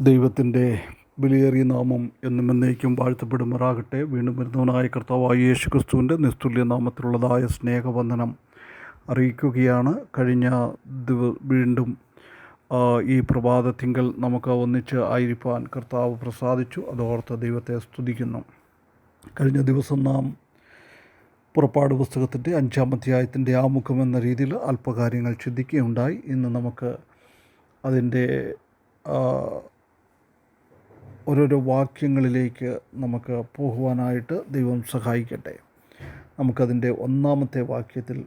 ദൈവത്തിന്റെ വിലയേറിയ നാമം എന്നും എന്നേക്കും വാഴ്ത്തപ്പെടുമാറാകട്ടെ. വീണ്ടും വരുന്നവനായ കർത്താവായ യേശു ക്രിസ്തുവിന്റെ നിസ്തുല്യ നാമത്തിലുള്ളതായ സ്നേഹവന്ദനം അറിയിക്കുകയാണ്. കഴിഞ്ഞ ദിവ വീണ്ടും ഈ പ്രഭാതത്തിങ്കൽ നമുക്ക് ഒന്നിച്ച് ആയിരിക്കാൻ കർത്താവ് പ്രസാദിച്ചു. അതോർത്ത് ദൈവത്തെ സ്തുതിക്കുന്നു. കഴിഞ്ഞ ദിവസം നാം പുറപ്പാട് പുസ്തകത്തിന്റെ അഞ്ചാം അധ്യായത്തിന്റെ ആമുഖം എന്ന രീതിയിൽ അല്പകാര്യങ്ങൾ ചിന്തിക്കുകയുണ്ടായി. ഇന്ന് നമുക്ക് അതിന്റെ ഓരോരോ വാക്യങ്ങളിലേക്ക് നമുക്ക് പോകുവാനായിട്ട് ദൈവം സഹായിക്കട്ടെ. നമുക്കതിന്റെ ഒന്നാമത്തെ വാക്യത്തിൽ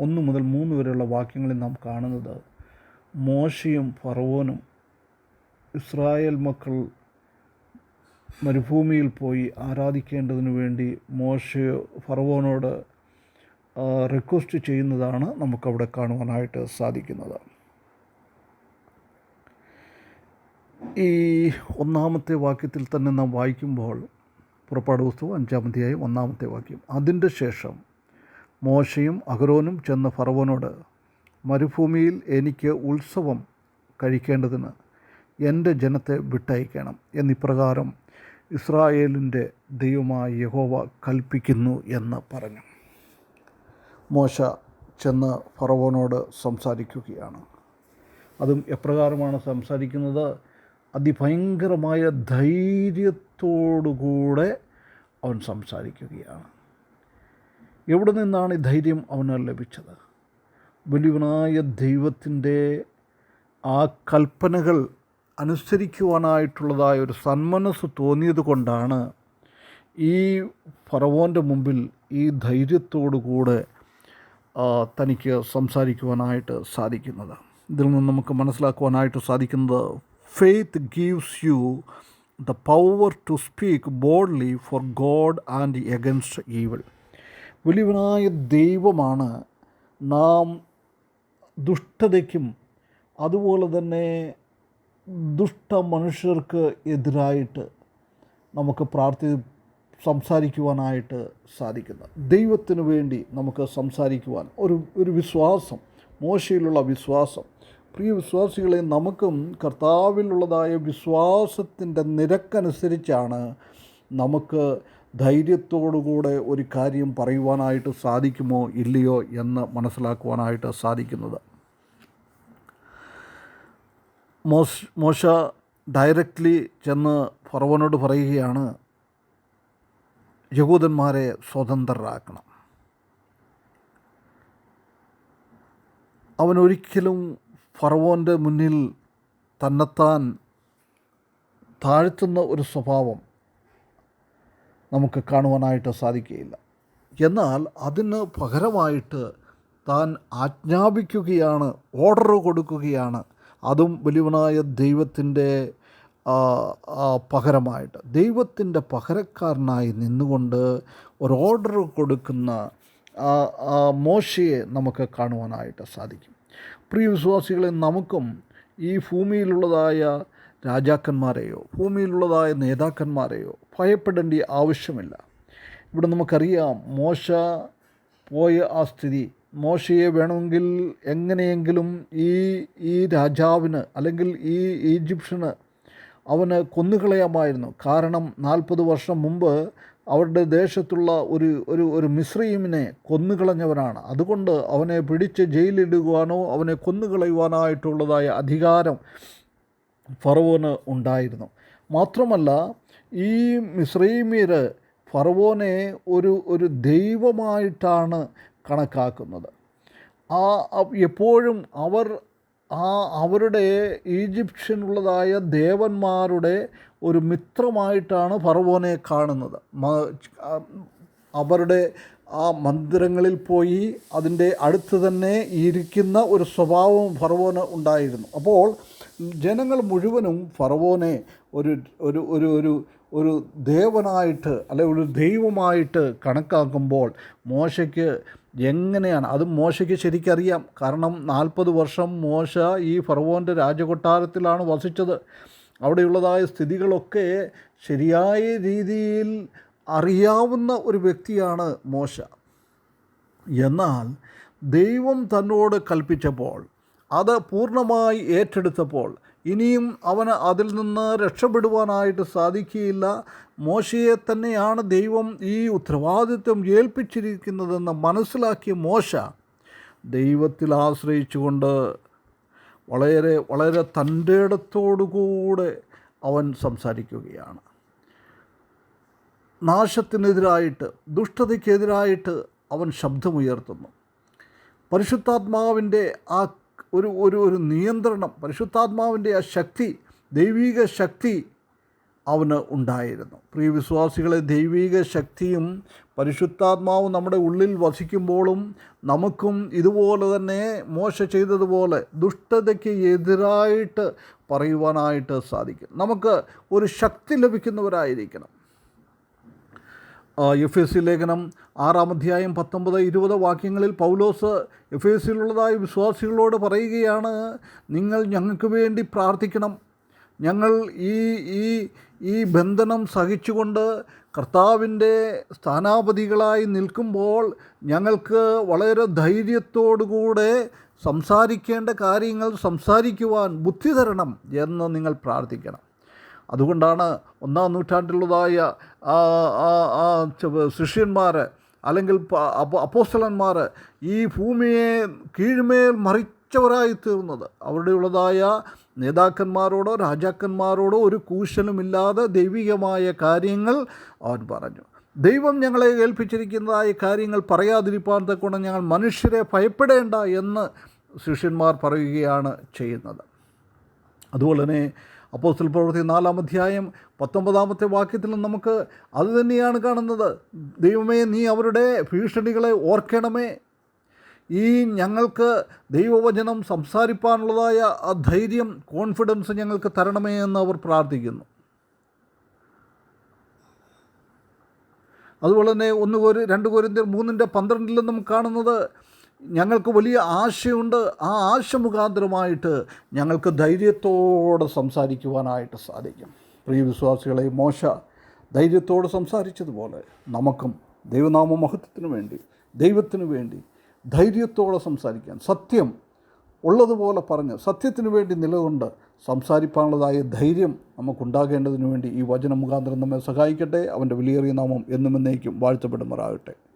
ഒന്ന് മുതൽ മൂന്ന് വരെയുള്ള വാക്യങ്ങളിൽ നാം കാണുന്നത് മോശയും ഫറവോനും ഇസ്രായേൽ മക്കൾ മരുഭൂമിയിൽ പോയി ആരാധിക്കേണ്ടതിന് വേണ്ടി മോശ ഫറവോനോട് റിക്വസ്റ്റ് ചെയ്യുന്നതാണ് നമുക്കവിടെ കാണുവാനായിട്ട് സാധിക്കുന്നത്. ഈ ഒന്നാമത്തെ വാക്യത്തിൽ തന്നെ നാം വായിക്കുമ്പോൾ പുറപ്പാട് പുസ്തകം അഞ്ചാമത്തെയായി ഒന്നാമത്തെ വാക്യം. അതിന്റെ ശേഷം മോശയും അഹരോനും ചെന്ന ഫറവനോട് മരുഭൂമിയിൽ എനിക്ക് ഉത്സവം കഴിക്കേണ്ടതിന് എന്റെ ജനത്തെ വിട്ടയക്കണം. എന്നിപ്രകാരം ഇസ്രായേലിന്റെ ദൈവമായ യഹോവ കൽപ്പിക്കുന്നു എന്ന് പറഞ്ഞു. മോശ ചെന്ന് ഫറവോനോട് സംസാരിക്കുകയാണ്. അതും എപ്രകാരമാണ് സംസാരിക്കുന്നത്? അതിഭയങ്കരമായ ധൈര്യത്തോടുകൂടെ അവൻ സംസാരിക്കുകയാണ്. എവിടെ നിന്നാണ് ഈ ധൈര്യം അവന് ലഭിച്ചത്? വലിയവനായ ദൈവത്തിന്റെ ആ കൽപ്പനകൾ അനുസരിക്കുവാനായിട്ടുള്ളതായ ഒരു സന്മനസ് തോന്നിയത് കൊണ്ടാണ് ഈ ഫറവോന്റെ മുമ്പിൽ ഈ ധൈര്യത്തോടുകൂടെ തനിക്ക് സംസാരിക്കുവാനായിട്ട് സാധിക്കുന്നത്. ഇതിൽ നിന്ന് നമുക്ക് മനസ്സിലാക്കുവാനായിട്ട് സാധിക്കുന്നത് faith gives you the power to speak boldly for God and against evil വലിയവനായ ദൈവമാണ് നാം ദുഷ്ടതയ്ക്കും അതുപോലെ തന്നെ ദുഷ്ട മനുഷ്യർക്ക് എതിരായിട്ട് നമുക്ക് പ്രാർത്ഥി സംസാരിക്കുവാനായിട്ട് സാധിക്കുന്നത് ദൈവത്തിന് വേണ്ടി നമുക്ക് സംസാരിക്കുവാൻ ഒരു ഒരു വിശ്വാസം മോശയിലുള്ള വിശ്വാസം പ്രിയ വിശ്വാസികളെ നമുക്കും കർത്താവിലുള്ളതായ വിശ്വാസത്തിന്റെ നിരക്കനുസരിച്ചാണ് നമുക്ക് ധൈര്യത്തോടുകൂടെ ഒരു കാര്യം പറയുവാനായിട്ട് സാധിക്കുമോ ഇല്ലയോ എന്ന് മനസ്സിലാക്കുവാനായിട്ട് സാധിക്കുന്നത്. മോശ മോശ ഡയറക്റ്റ്ലി ചെന്ന് ഫറവനോട് പറയുകയാണ് യഹൂദന്മാരെ സ്വതന്ത്രരാക്കണം. അവൻ ഒരിക്കലും ഫറവോന്റെ മുന്നിൽ തന്നെത്താൻ താഴ്ത്തുന്ന ഒരു സ്വഭാവം നമുക്ക് കാണുവാനായിട്ട് സാധിക്കുകയില്ല. എന്നാൽ അതിന് പകരമായിട്ട് താൻ ആജ്ഞാപിക്കുകയാണ് ഓർഡർ കൊടുക്കുകയാണ്. അതും വലിയവനായ ദൈവത്തിന്റെ പകരമായിട്ട്. ദൈവത്തിന്റെ പകരക്കാരനായി നിന്നുകൊണ്ട് ഒരു ഓർഡർ കൊടുക്കുന്ന മോശയെ നമുക്ക് കാണുവാനായിട്ട് സാധിക്കും. പ്രിയ വിശ്വാസികളെ നമുക്കും ഈ ഭൂമിയിലുള്ളതായ രാജാക്കന്മാരെയോ ഭൂമിയിലുള്ളതായ നേതാക്കന്മാരെയോ ഭയപ്പെടേണ്ട ആവശ്യമില്ല. ഇവിടെ നമുക്കറിയാം മോശ പോയ ആ സ്ഥിതി. മോശയെ വേണമെങ്കിൽ എങ്ങനെയെങ്കിലും ഈ ഈ രാജാവിന് അല്ലെങ്കിൽ ഈ ഈജിപ്ഷ്യന് അവന് കൊന്നുകളയാമായിരുന്നു. കാരണം നാൽപ്പത് വർഷം മുമ്പ് അവരുടെ ദേശത്തുള്ള ഒരു ഒരു ഒരു മിശ്രീമിനെ കൊന്നുകളഞ്ഞവനാണ്. അതുകൊണ്ട് അവനെ പിടിച്ച് ജയിലിടുവാനോ അവനെ കൊന്നുകളയുവാനായിട്ടുള്ളതായ അധികാരം ഫറവോന് ഉണ്ടായിരുന്നു. മാത്രമല്ല ഈ മിശ്രീമിയർ ഫറവോനെ ഒരു ഒരു ദൈവമായിട്ടാണ് കണക്കാക്കുന്നത്. ആ എപ്പോഴും അവർ ആ അവരുടെ ഈജിപ്ഷ്യനുള്ളതായ ദേവന്മാരുടെ ഒരു മിത്രമായിട്ടാണ് ഫറവോനെ കാണുന്നത്. അവരുടെ ആ മന്ദിരങ്ങളിൽ പോയി അതിന്റെ അടുത്ത് തന്നെ ഇരിക്കുന്ന ഒരു സ്വഭാവം ഫറവോന് ഉണ്ടായിരുന്നു. അപ്പോൾ ജനങ്ങൾ മുഴുവനും ഫറവോനെ ഒരു ഒരു ഒരു ഒരു ഒരു ദേവനായിട്ട് അല്ലെ ഒരു ദൈവമായിട്ട് കണക്കാക്കുമ്പോൾ മോശയ്ക്ക് എങ്ങനെയാണ്? അത് മോശയ്ക്ക് ശരിക്കറിയാം. കാരണം നാൽപ്പത് വർഷം മോശ ഈ ഫറവോന്റെ രാജകൊട്ടാരത്തിലാണ് വസിച്ചത്. അവിടെയുള്ളതായ സ്ഥിതികളൊക്കെ ശരിയായ രീതിയിൽ അറിയാവുന്ന ഒരു വ്യക്തിയാണ് മോശ. എന്നാൽ ദൈവം തന്നോട് കൽപ്പിച്ചപ്പോൾ അത് പൂർണമായി ഏറ്റെടുത്തപ്പോൾ ഇനിയും അവന് അതിൽ നിന്ന് രക്ഷപ്പെടുവാനായിട്ട് സാധിക്കുകയില്ല. മോശയെ തന്നെയാണ് ദൈവം ഈ ഉത്തരവാദിത്വം ഏൽപ്പിച്ചിരിക്കുന്നതെന്ന് മനസ്സിലാക്കിയ മോശ ദൈവത്തിൽ ആശ്രയിച്ചുകൊണ്ട് വളരെ വളരെ തന്റെ ഇടത്തോടുകൂടെ അവൻ സംസാരിക്കുകയാണ്. നാശത്തിനെതിരായിട്ട് ദുഷ്ടതയ്ക്കെതിരായിട്ട് അവൻ ശബ്ദമുയർത്തുന്നു. പരിശുദ്ധാത്മാവിന്റെ ആ ഒരു ഒരു ഒരു നിയന്ത്രണം പരിശുദ്ധാത്മാവിന്റെ ആ ശക്തി ദൈവിക ശക്തി അവന് ഉണ്ടായിരുന്നു. പ്രിയ വിശ്വാസികളെ ദൈവിക ശക്തിയും പരിശുദ്ധാത്മാവും നമ്മുടെ ഉള്ളിൽ വസിക്കുമ്പോഴും നമുക്കും ഇതുപോലെ തന്നെ മോശ ചെയ്തതുപോലെ ദുഷ്ടതയ്ക്ക് എതിരായിട്ട് പറയുവാനായിട്ട് സാധിക്കും. നമുക്ക് ഒരു ശക്തി ലഭിക്കുന്നവരായിരിക്കണം. എഫ് എസ് സി ലേഖനം ആറാം അധ്യായം പത്തൊമ്പത് ഇരുപത് വാക്യങ്ങളിൽ പൗലോസ് എഫ് എസ് സിയിലുള്ളതായ വിശ്വാസികളോട് പറയുകയാണ് നിങ്ങൾ ഞങ്ങൾക്ക് വേണ്ടി പ്രാർത്ഥിക്കണം. ഞങ്ങൾ ഈ ഈ ഈ ബന്ധനം സഹിച്ചുകൊണ്ട് കർത്താവിന്റെ സ്ഥാനാപതികളായി നിൽക്കുമ്പോൾ ഞങ്ങൾക്ക് വളരെ ധൈര്യത്തോടുകൂടെ സംസാരിക്കേണ്ട കാര്യങ്ങൾ സംസാരിക്കുവാൻ ബുദ്ധി തരണം എന്ന് നിങ്ങൾ പ്രാർത്ഥിക്കണം. അതുകൊണ്ടാണ് ഒന്നാം നൂറ്റാണ്ടിലുള്ളതായ ശിഷ്യന്മാർ അല്ലെങ്കിൽ അപ്പോസ്റ്റലന്മാർ ഈ ഭൂമിയെ കീഴ്മേൽ മറിച്ചവരായി തീർന്നത്. അവിടെയുള്ളതായ നേതാക്കന്മാരോടോ രാജാക്കന്മാരോടോ ഒരു കൂശലുമില്ലാതെ ദൈവികമായ കാര്യങ്ങൾ അവൻ പറഞ്ഞു. ദൈവം ഞങ്ങളെ ഏൽപ്പിച്ചിരിക്കുന്നതായ കാര്യങ്ങൾ പറയാതിരിപ്പാൻ തക്കൊണ്ട് ഞങ്ങൾ മനുഷ്യരെ ഭയപ്പെടേണ്ട എന്ന് ശിഷ്യന്മാർ പറയുകയാണ് ചെയ്യുന്നത്. അതുപോലെ തന്നെ അപ്പോസ്തല പ്രവൃത്തി നാലാം അധ്യായം പത്തൊമ്പതാമത്തെ വാക്യത്തിൽ നമുക്ക് അത് തന്നെയാണ് കാണുന്നത്. ദൈവമേ നീ അവരുടെ ഭീഷണികളെ ഓർക്കണമേ. ഈ ഞങ്ങൾക്ക് ദൈവവചനം സംസാരിപ്പാനുള്ളതായ ആ ധൈര്യം കോൺഫിഡൻസ് ഞങ്ങൾക്ക് തരണമേ എന്ന് അവർ പ്രാർത്ഥിക്കുന്നു. അതുപോലെ തന്നെ ഒന്ന് കോരി രണ്ട് കോരിന്ത്യർ മൂന്നിന്റെ പന്ത്രണ്ടിലും നമുക്ക് കാണുന്നത് ഞങ്ങൾക്ക് വലിയ ആശയുണ്ട്. ആ ആശ മുഖാന്തരമായിട്ട് ഞങ്ങൾക്ക് ധൈര്യത്തോടെ സംസാരിക്കുവാനായിട്ട് സാധിക്കും. പ്രിയ വിശ്വാസികളെ മോശ ധൈര്യത്തോടെ സംസാരിച്ചതുപോലെ നമുക്കും ദൈവനാമ മഹത്വത്തിന് വേണ്ടി ദൈവത്തിന് വേണ്ടി ധൈര്യത്തോടെ സംസാരിക്കാൻ സത്യം ഉള്ളതുപോലെ പറഞ്ഞ് സത്യത്തിന് വേണ്ടി നിലകൊണ്ട് സംസാരിപ്പാനുള്ളതായ ധൈര്യം നമുക്കുണ്ടാകേണ്ടതിന് വേണ്ടി ഈ വചന മുഖാന്തരം നമ്മെ സഹായിക്കട്ടെ. അവന്റെ വിലയേറിയ നാമം എന്നും എന്നേക്കും വാഴ്ത്തപ്പെടുമാറാകട്ടെ.